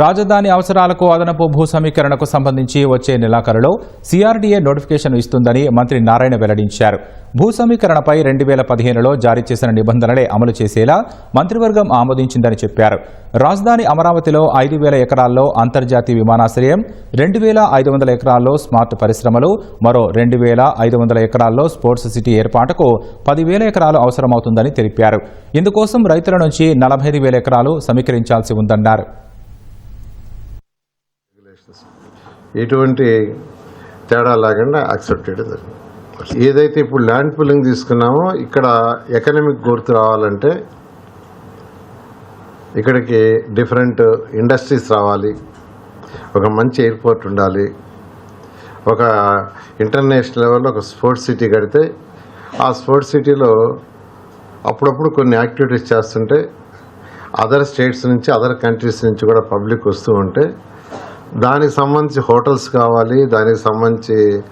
రాజధాని అవసరాలకు అదనపు భూ సమీకరణకు సంబంధించి వచ్చే నెలాఖరులో సిఆర్డీఏ నోటిఫికేషన్ ఇస్తుందని మంత్రి నారాయణ వెల్లడించారు. భూ సమీకరణపై రెండు వేల పదిహేనులో జారీ చేసిన నిబంధనలే అమలు చేసేలా మంత్రివర్గం ఆమోదించిందని చెప్పారు. రాజధాని అమరావతిలో ఐదు వేల ఎకరాల్లో అంతర్జాతీయ విమానాశ్రయం రెండు వేల ఐదు వందల ఎకరాల్లో స్మార్ట్ పరిశ్రమలు మరో రెండు వేల ఐదు వందల ఎకరాల్లో స్పోర్ట్స్ సిటీ ఏర్పాటుకు పదివేల ఎకరాలు అవసరమవుతుందని తెలిపారు. ఇందుకోసం రైతుల నుంచి నలభై ఐదు వేల ఎకరాలు సమీకరించాల్సి ఉందన్నారు. ఎటువంటి తేడా లేకుండా యాక్సెప్ట్ చేయడం జరిగింది. ఏదైతే ఇప్పుడు ల్యాండ్ పుల్లింగ్ తీసుకున్నామో ఇక్కడ ఎకనమిక్ గ్రోత్ రావాలంటే ఇక్కడికి డిఫరెంట్ ఇండస్ట్రీస్ రావాలి. ఒక మంచి ఎయిర్పోర్ట్ ఉండాలి. ఒక ఇంటర్నేషనల్ లెవెల్లో ఒక స్పోర్ట్స్ సిటీ కడితే ఆ స్పోర్ట్స్ సిటీలో అప్పుడప్పుడు కొన్ని యాక్టివిటీస్ చేస్తుంటే అదర్ స్టేట్స్ నుంచి అదర్ కంట్రీస్ నుంచి కూడా పబ్లిక్ వస్తూ ఉంటే దానికి సంబంధించి హోటల్స్ కావాలి దానికి సంబంధించి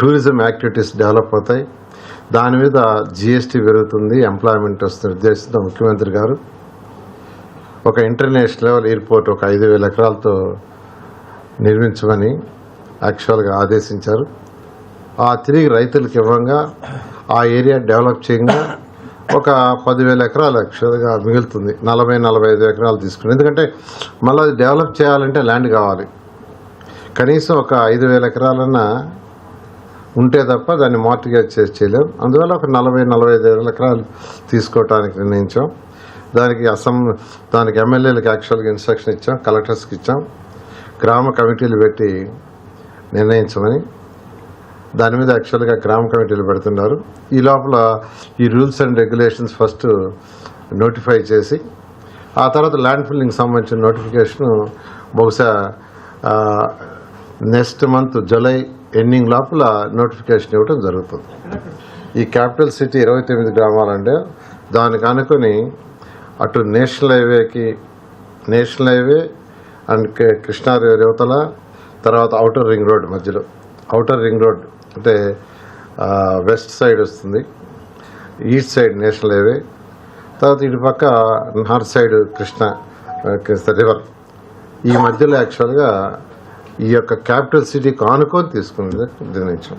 టూరిజం యాక్టివిటీస్ డెవలప్ అవుతాయి. దాని మీద జిఎస్టీ పెరుగుతుంది ఎంప్లాయ్మెంట్ వస్తుంది. ఉద్దేశంతో ముఖ్యమంత్రి గారు ఒక ఇంటర్నేషనల్ లెవెల్ ఎయిర్పోర్ట్ ఒక ఐదు వేల ఎకరాలతో నిర్మించమని యాక్చువల్గా ఆదేశించారు. ఆ తిరిగి రైతులకు ఇవ్వంగా ఆ ఏరియా డెవలప్ చేయంగా ఒక పదివేల ఎకరాలు యాక్చువల్గా మిగులుతుంది. నలభై నలభై ఐదు ఎకరాలు తీసుకుని. ఎందుకంటే మళ్ళీ అది డెవలప్ చేయాలంటే ల్యాండ్ కావాలి. కనీసం ఒక ఐదు వేల ఎకరాలన్నా ఉంటే తప్ప దాన్ని మార్టిగేజ్ చేసి చేయలేం. అందువల్ల ఒక నలభై నలభై ఐదు వేల ఎకరాలు తీసుకోవటానికి నిర్ణయించాం. దానికి అసం దానికి ఎమ్మెల్యేలకు యాక్చువల్గా ఇన్స్ట్రక్షన్ ఇచ్చాం కలెక్టర్స్కి ఇచ్చాం. గ్రామ కమిటీలు పెట్టి నిర్ణయించమని దాని మీద యాక్చువల్గా గ్రామ కమిటీలు పెడుతున్నారు. ఈ లోపల ఈ rules and regulations first notify చేసి ఆ తర్వాత ల్యాండ్ ఫిల్లింగ్ సంబంధించిన నోటిఫికేషను బహుశా నెక్స్ట్ మంత్ జూలై ఎండింగ్ లోపల నోటిఫికేషన్ ఇవ్వడం జరుగుతుంది. ఈ క్యాపిటల్ సిటీ ఇరవై తొమ్మిది గ్రామాలంటే దానికి అనుకుని అటు నేషనల్ హైవేకి national highway and Krishna river యువతల తర్వాత అవుటర్ రింగ్ రోడ్ మధ్యలో. అవుటర్ రింగ్ రోడ్ అంటే వెస్ట్ సైడ్ వస్తుంది. East side national highway. తర్వాత ఇటు పక్క north side Krishna Krishna river. ఈ మధ్యలో యాక్చువల్గా ఈ యొక్క క్యాపిటల్ సిటీ కానుకొని తీసుకుని నిర్ణయించాం.